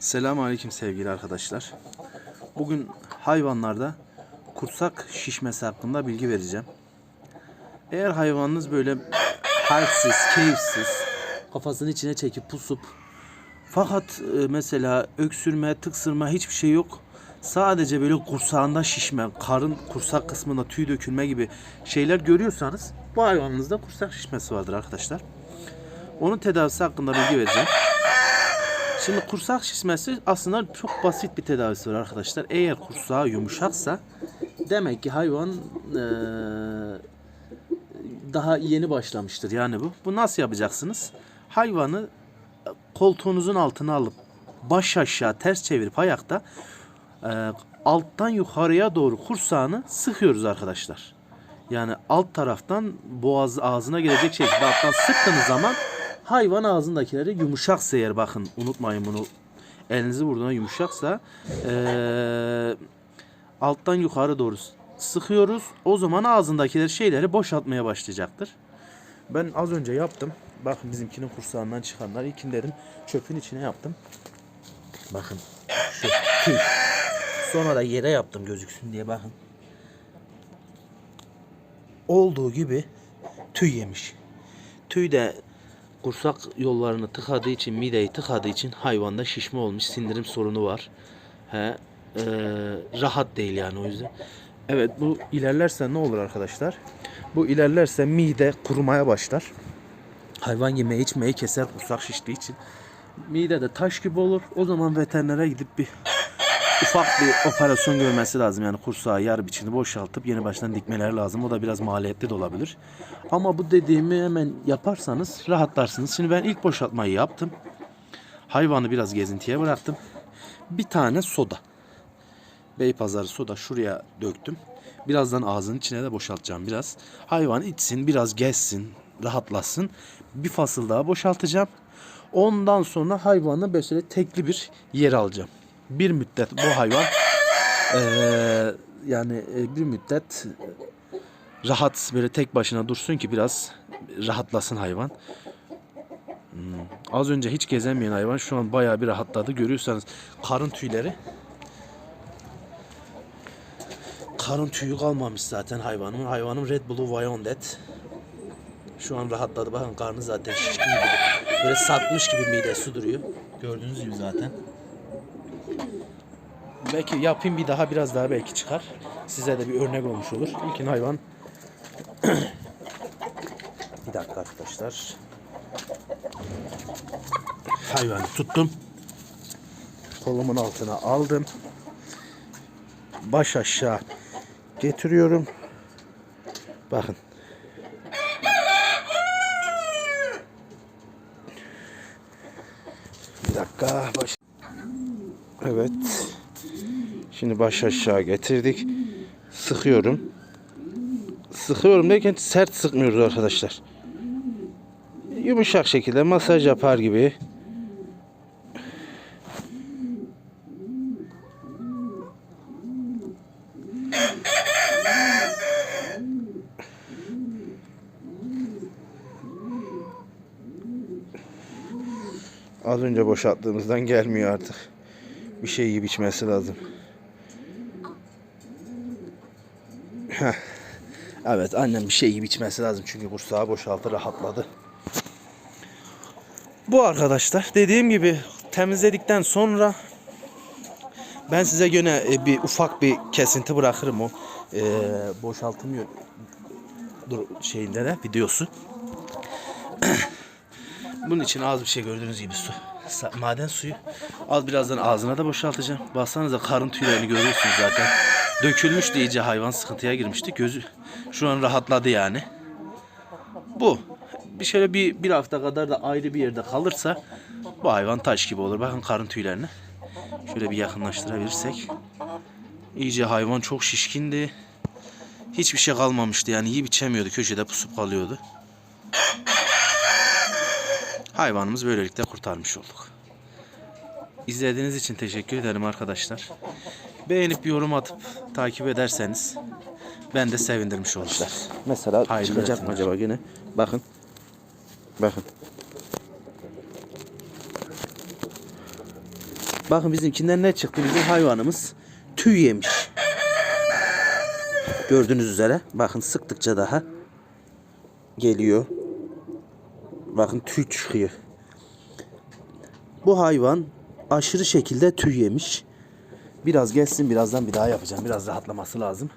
Selamun Aleyküm sevgili arkadaşlar. Bugün hayvanlarda kursak şişmesi hakkında bilgi vereceğim. Eğer hayvanınız böyle halsiz, keyifsiz, kafasını içine çekip pusup fakat e, mesela öksürme, tıksırma hiçbir şey yok. Sadece böyle kursağında şişme, karın kursak kısmında tüy dökülme gibi şeyler görüyorsanız bu hayvanınızda kursak şişmesi vardır arkadaşlar. Onun tedavisi hakkında bilgi vereceğim. Şimdi kursak şişmesi aslında çok basit bir tedavisi var arkadaşlar. Eğer kursağı yumuşaksa demek ki hayvan eee, daha yeni başlamıştır yani bu. Bu nasıl yapacaksınız? Hayvanı e, koltuğunuzun altına alıp baş aşağı ters çevirip ayakta eee, alttan yukarıya doğru kursağını sıkıyoruz arkadaşlar. Yani alt taraftan boğaz ağzına gelecek şekilde alttan sıktığınız zaman hayvan ağzındakileri yumuşaksa eğer bakın unutmayın bunu elinizi vurduğuna yumuşaksa eee, alttan yukarı doğru sıkıyoruz. O zaman ağzındakileri şeyleri boşaltmaya başlayacaktır. Ben az önce yaptım. Bakın bizimkinin kursağından çıkanlar. İlkin dedim çöpün içine yaptım. Bakın şu tüy. Sonra da yere yaptım gözüksün diye bakın. Olduğu gibi tüy yemiş. Tüy de kursak yollarını tıkadığı için, mideyi tıkadığı için hayvanda şişme olmuş, sindirim sorunu var. He, eee, rahat değil yani o yüzden. Evet bu ilerlerse ne olur arkadaşlar? Bu ilerlerse mide kurumaya başlar. Hayvan yemeği içmeyi keser kursak şiştiği için. Mide de taş gibi olur. O zaman veterinere gidip bir ufak bir operasyon görmesi lazım. Yani kursağı yarı biçini boşaltıp yeni baştan dikmeleri lazım. O da biraz maliyetli de olabilir. Ama bu dediğimi hemen yaparsanız rahatlarsınız. Şimdi ben ilk boşaltmayı yaptım. Hayvanı biraz gezintiye bıraktım. Bir tane soda. Beypazarı soda şuraya döktüm. Birazdan ağzının içine de boşaltacağım biraz. Hayvan içsin, biraz gezsin, rahatlasın. Bir fasıl daha boşaltacağım. Ondan sonra hayvanı böyle tekli bir yer alacağım. Bir müddet bu hayvan eee, yani e, bir müddet rahat böyle tek başına dursun ki biraz rahatlasın hayvan. Hmm, Az önce hiç gezemeyen hayvan şu an bayağı bir rahatladı. Görüyorsanız karın tüyleri karın tüyü kalmamış zaten hayvanın. Hayvanım Red Blue Wyandotte. Şu an rahatladı. Bakın karnı zaten şişkin gibi. Böyle sarkmış gibi midesi duruyor. Gördüğünüz gibi zaten. Belki yapayım bir daha biraz daha belki çıkar. Size de bir örnek olmuş olur. İlkin hayvan. bir dakika arkadaşlar. Hayvanı tuttum. Kolumun altına aldım. Baş aşağı getiriyorum. Bakın. Bir dakika. Baş... Evet. Şimdi baş aşağı getirdik. Sıkıyorum. Sıkıyorum derken sert sıkmıyoruz arkadaşlar. Yumuşak şekilde masaj yapar gibi. Az önce boşalttığımızdan gelmiyor artık. Bir şey yiyip içmesi lazım. Heh. Evet annem bir şey yiyip içmesi lazım çünkü kursağı boşaltı rahatladı. Bu arkadaşlar dediğim gibi temizledikten sonra ben size gene e, bir ufak bir kesinti bırakırım o e, boşaltım yön- dur şeyinde de videosu. Bunun için az bir şey gördüğünüz gibi su. Maden suyu. Az birazdan ağzına da boşaltacağım. Baksanıza karın tüylerini görüyorsunuz zaten. Dökülmüştü iyice hayvan sıkıntıya girmişti. Gözü şu an rahatladı yani. Bu. Bir şöyle bir, bir hafta kadar da ayrı bir yerde kalırsa bu hayvan taş gibi olur. Bakın karın tüylerini. Şöyle bir yakınlaştırabilirsek. İyice hayvan çok şişkindi. Hiçbir şey kalmamıştı yani yiyip içemiyordu. Köşede pusup kalıyordu. Hayvanımızı böylelikle kurtarmış olduk. İzlediğiniz için teşekkür ederim arkadaşlar. Beğenip yorum atıp takip ederseniz ben de sevindirmiş olurlar. Mesela Hayırlı çıkacak mı acaba yine? Bakın. Bakın. Bakın bizimkinden ne çıktı? Bizim hayvanımız tüy yemiş. Gördüğünüz üzere. Bakın sıktıkça daha geliyor. Bakın tüy çıkıyor. Bu hayvan aşırı şekilde tüy yemiş. Biraz gelsin birazdan bir daha yapacağım. Biraz rahatlaması lazım.